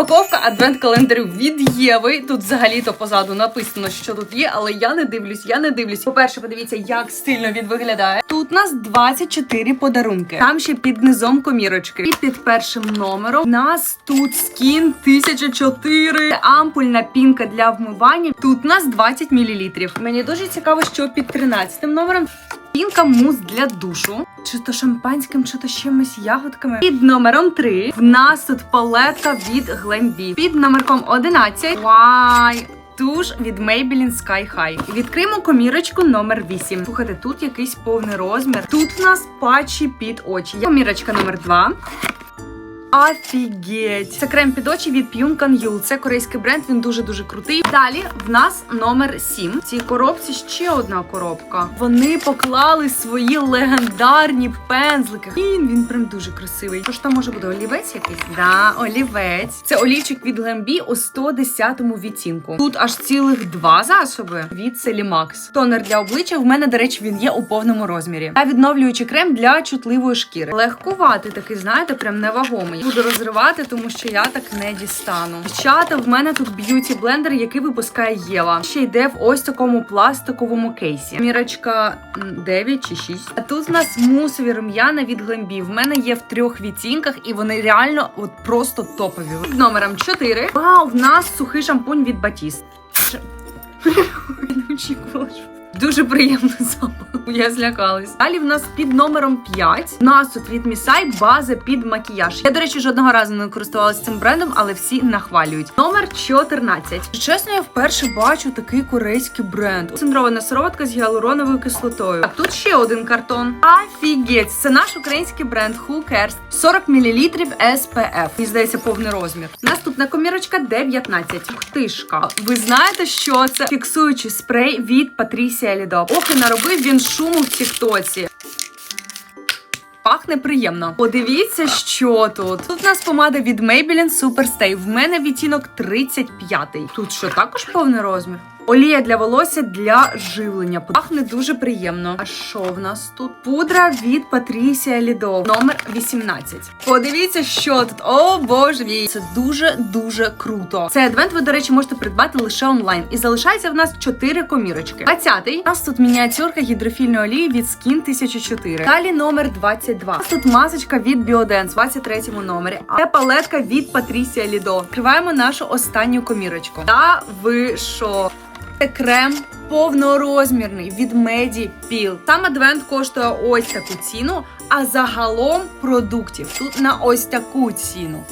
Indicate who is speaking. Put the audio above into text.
Speaker 1: Розпаковка адвент-календарів від Єви. Тут взагалі-то позаду написано, що тут є, але я не дивлюсь, я не дивлюсь. По-перше, подивіться, як стильно він виглядає. Тут у нас 24 подарунки. Там ще під низом комірочки. І під першим номером нас тут скін 1004. Ампульна пінка для вмивання. Тут нас 20 мл. Мені дуже цікаво, що під 13 номером. Пінка мус для душу. Чи то шампанським, чи то чимось ягодками. Під номером 3 в нас тут палета від Glambi. Під номерком 11 Вай. Туш від Maybelline Sky High. Відкриємо комірочку номер 8. Слухайте, тут якийсь повний розмір. Тут в нас патчі під очі. Комірочка номер 2. Офігеть! Це крем під очі від Pyunkan Yul. Це корейський бренд, він дуже-дуже крутий. Далі в нас номер 7. В цій коробці ще одна коробка. Вони поклали свої легендарні пензлики. Він, він прям дуже красивий. Що ж там може бути? Олівець якийсь? Да, олівець. Це олівчик від Glambi у 110 відтінку. Тут аж цілих два засоби від Celimax. Тонер для обличчя. В мене, до речі, він є у повному розмірі. Та відновлюючий крем для чутливої шкіри. Легкуватий такий, знаєте, прям невагомий. Буду розривати, тому що я так не дістану. Дівчата, в мене тут б'юті блендер, який випускає Єва. Ще йде в ось такому пластиковому кейсі. Мірочка 9 чи 6. А тут в нас мусові рум'яна від Glambi. В мене є в трьох відтінках, і вони реально от просто топові. Під номером 4. Вау, в нас сухий шампунь від Batiste. Не очікувала, Дуже приємний запах. Я злякалась. Далі в нас під номером 5. У нас тут від Місай база під макіяж. Я, до речі, жодного разу не користувалася цим брендом, але всі нахвалюють. Номер 14. Чесно, я вперше бачу такий корейський бренд. Центрована сироватка з гіалуроновою кислотою. А тут ще один картон. Офігеть! Це наш український бренд Who Cares. 40 мл SPF. Мені здається, повний розмір. Наступна комірочка D19. Птишка. Ви знаєте, що це фіксуючий спрей від Патрісія Лідо. Ох, і наробив він шуму в тіктоці. Пахне приємно. Подивіться, що тут. Тут у нас помада від Maybelline Superstay. В мене відтінок 35. Тут що також повний розмір? Олія для волосся для живлення. Пахне дуже приємно. А що в нас тут? Пудра від Патрісія Лідо. Номер 18. Подивіться, що тут. О боже мій. Це дуже дуже круто. Цей адвент ви, до речі, можете придбати лише онлайн. І залишається в нас 4 комірочки. 20-й. У нас тут мініатюрка гідрофільної олії від Skin 1004. Далі номер 22. У нас тут масочка від Biodance в 23 номері. А палетка від Патрісія Лідо. Відкриваємо нашу останню комірочку. Та ви що? Крем повнорозмірний від Меді Піл. Сам адвент коштує ось таку ціну, а загалом продуктів тут на ось таку ціну.